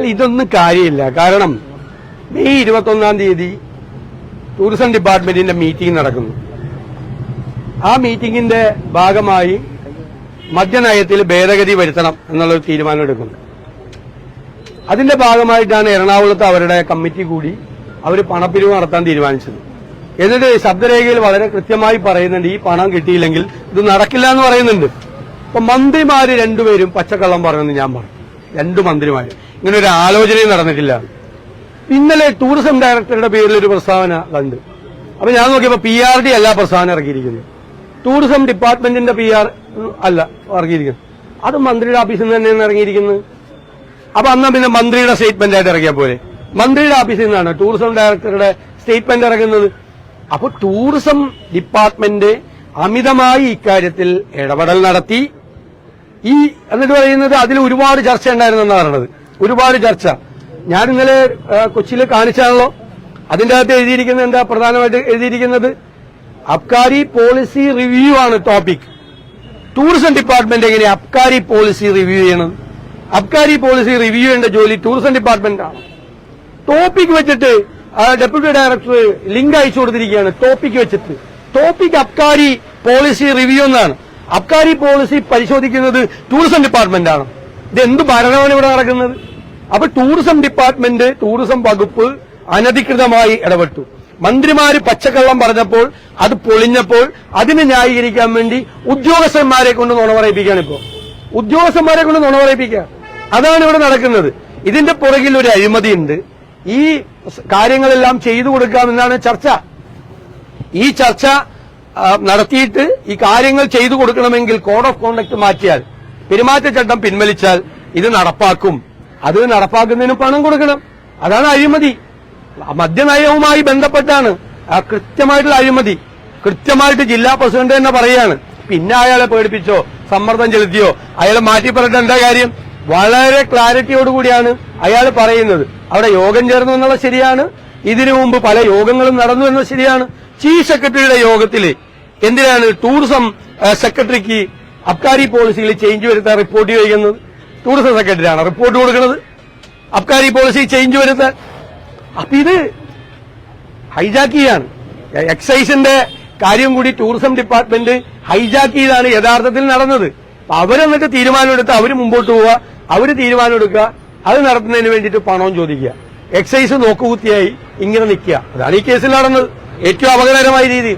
അല്ല ഇതൊന്നും കാര്യമില്ല. കാരണം മെയ് ഇരുപത്തൊന്നാം തീയതി ടൂറിസം ഡിപ്പാർട്ട്മെന്റിന്റെ മീറ്റിംഗ് നടക്കുന്നു. ആ മീറ്റിംഗിന്റെ ഭാഗമായി മദ്യനയത്തിൽ ഭേദഗതി വരുത്തണം എന്നുള്ളൊരു തീരുമാനം എടുക്കുന്നു. അതിന്റെ ഭാഗമായിട്ടാണ് എറണാകുളത്ത് അവരുടെ കമ്മിറ്റി കൂടി അവർ പണപ്പിരിവ് നടത്താൻ തീരുമാനിച്ചത്. എന്നിട്ട് ശബ്ദരേഖയിൽ വളരെ കൃത്യമായി പറയുന്നുണ്ട് ഈ പണം കിട്ടിയില്ലെങ്കിൽ ഇത് നടക്കില്ല എന്ന് പറയുന്നുണ്ട്. അപ്പൊ മന്ത്രിമാര് രണ്ടുപേരും പച്ചക്കള്ളം പറയുമെന്ന് ഞാൻ പറഞ്ഞു. രണ്ടു മന്ത്രിമാര്. ഇങ്ങനെ ഒരു ആലോചനയും നടന്നിട്ടില്ല. ഇന്നലെ ടൂറിസം ഡയറക്ടറുടെ പേരിൽ ഒരു പ്രസ്താവന കണ്ട്. അപ്പൊ ഞാൻ നോക്കിയപ്പോ പി ആർ ഡി അല്ല പ്രസ്താവന ഇറക്കിയിരിക്കുന്നത്. ടൂറിസം ഡിപ്പാർട്ട്മെന്റിന്റെ പി ആർ അല്ല ഇറക്കിയിരിക്കുന്നത്. അത് മന്ത്രിയുടെ ഓഫീസിൽ നിന്ന് തന്നെയാണ് ഇറങ്ങിയിരിക്കുന്നത്. അപ്പൊ അന്നാ പിന്നെ മന്ത്രിയുടെ സ്റ്റേറ്റ്മെന്റ് ആയിട്ട് ഇറക്കിയ പോലെ മന്ത്രിയുടെ ഓഫീസിൽ നിന്നാണ് ടൂറിസം ഡയറക്ടറുടെ സ്റ്റേറ്റ്മെന്റ് ഇറങ്ങുന്നത്. അപ്പൊ ടൂറിസം ഡിപ്പാർട്ട്മെന്റ് അമിതമായി ഇക്കാര്യത്തിൽ ഇടപെടൽ നടത്തി. ഈ എന്നിട്ട് പറയുന്നത് അതിൽ ഒരുപാട് ചർച്ച ഉണ്ടായിരുന്നു എന്ന് പറയുന്നത് ഒരുപാട് ചർച്ച. ഞാൻ ഇന്നലെ കൊച്ചിയിൽ കാണിച്ചാണല്ലോ. അതിന്റെ അകത്ത് എഴുതിയിരിക്കുന്നത് എന്താ? പ്രധാനമായിട്ട് എഴുതിയിരിക്കുന്നത് അബ്കാരി പോളിസി റിവ്യൂ ആണ് ടോപ്പിക്. ടൂറിസം ഡിപ്പാർട്ട്മെന്റ് എങ്ങനെ അബ്കാരി പോളിസി റിവ്യൂ ചെയ്യണം? അബ്കാരി പോളിസി റിവ്യൂ ചെയ്യേണ്ട ജോലി ടൂറിസം ഡിപ്പാർട്ട്മെന്റ് ആണ് ടോപ്പിക് വെച്ചിട്ട് ഡെപ്യൂട്ടി ഡയറക്ടർ ലിങ്ക് അയച്ചു കൊടുത്തിരിക്കുകയാണ് ടോപ്പിക് വെച്ചിട്ട്. ടോപ്പിക് അബ്കാരി പോളിസി റിവ്യൂ എന്നാണ്. അബ്കാരി പോളിസി പരിശോധിക്കുന്നത് ടൂറിസം ഡിപ്പാർട്ട്മെന്റ് ആണ്. ഇത് എന്ത് ഭരണമാണ് ഇവിടെ നടക്കുന്നത്? അപ്പൊ ടൂറിസം ഡിപ്പാർട്ട്മെന്റ് ടൂറിസം വകുപ്പ് അനധികൃതമായി ഇടപെട്ടു. മന്ത്രിമാര് പച്ചക്കള്ളം പറഞ്ഞപ്പോൾ അത് പൊളിഞ്ഞപ്പോൾ അതിനെ ന്യായീകരിക്കാൻ വേണ്ടി ഉദ്യോഗസ്ഥന്മാരെ കൊണ്ട് നുണ പറയിപ്പിക്കുകയാണ് ഇപ്പോ. ഉദ്യോഗസ്ഥന്മാരെ കൊണ്ട് നുണ പറയിപ്പിക്കുക. അതാണ് ഇവിടെ നടക്കുന്നത്. ഇതിന്റെ പുറകിൽ ഒരു അഴിമതിയുണ്ട്. ഈ കാര്യങ്ങളെല്ലാം ചെയ്തു കൊടുക്കാമെന്നാണ് ചർച്ച. ഈ ചർച്ച നടത്തിയിട്ട് ഈ കാര്യങ്ങൾ ചെയ്തു കൊടുക്കണമെങ്കിൽ കോഡ് ഓഫ് കോണ്ടക്ട് മാറ്റിയാൽ പെരുമാറ്റച്ചട്ടം പിൻവലിച്ചാൽ ഇത് നടപ്പാക്കും. അത് നടപ്പാക്കുന്നതിന് പണം കൊടുക്കണം. അതാണ് അഴിമതി. മദ്യനയവുമായി ബന്ധപ്പെട്ടാണ്. ആ കൃത്യമായിട്ടുള്ള അഴിമതി. കൃത്യമായിട്ട് ജില്ലാ പ്രസിഡന്റ് തന്നെ പറയാണ്. പിന്നെ അയാളെ പേടിപ്പിച്ചോ സമ്മർദ്ദം ചെലുത്തിയോ അയാളെ മാറ്റി പറഞ്ഞിട്ട് എന്താ കാര്യം? വളരെ ക്ലാരിറ്റിയോടുകൂടിയാണ് അയാൾ പറയുന്നത്. അവിടെ യോഗം ചേർന്നു എന്നുള്ളത് ശരിയാണ്. ഇതിനു മുമ്പ് പല യോഗങ്ങളും നടന്നു എന്നത് ശരിയാണ്. ചീഫ് സെക്രട്ടറിയുടെ യോഗത്തിൽ എന്തിനാണ് ടൂറിസം സെക്രട്ടറിക്ക് അബ്കാരി പോളിസിയിൽ ചേഞ്ച് വരുത്താൻ റിപ്പോർട്ട് ചെയ്യുന്നത്? ടൂറിസം സെക്രട്ടറിയാണ് റിപ്പോർട്ട് കൊടുക്കുന്നത്? അബ്കാരി പോളിസി ചേഞ്ച് വരുത്താൻ? അപ്പൊ ഇത് ഹൈജാക്ക് ചെയ്യാണ്. എക്സൈസിന്റെ കാര്യം കൂടി ടൂറിസം ഡിപ്പാർട്ട്മെന്റ് ഹൈജാക്ക് ചെയ്താണ് യഥാർത്ഥത്തിൽ നടന്നത്. അപ്പൊ അവരെന്നിട്ട് തീരുമാനമെടുത്ത് അവർ മുമ്പോട്ട് പോവുക അവർ തീരുമാനമെടുക്കുക അത് നടത്തുന്നതിന് വേണ്ടിയിട്ട് പണവും ചോദിക്കുക. എക്സൈസ് നോക്കുകുത്തിയായി ഇങ്ങനെ നിൽക്കുക. അതാണ് ഈ കേസിൽ നടന്നത്. ഏറ്റവും അപകടകരമായ രീതി.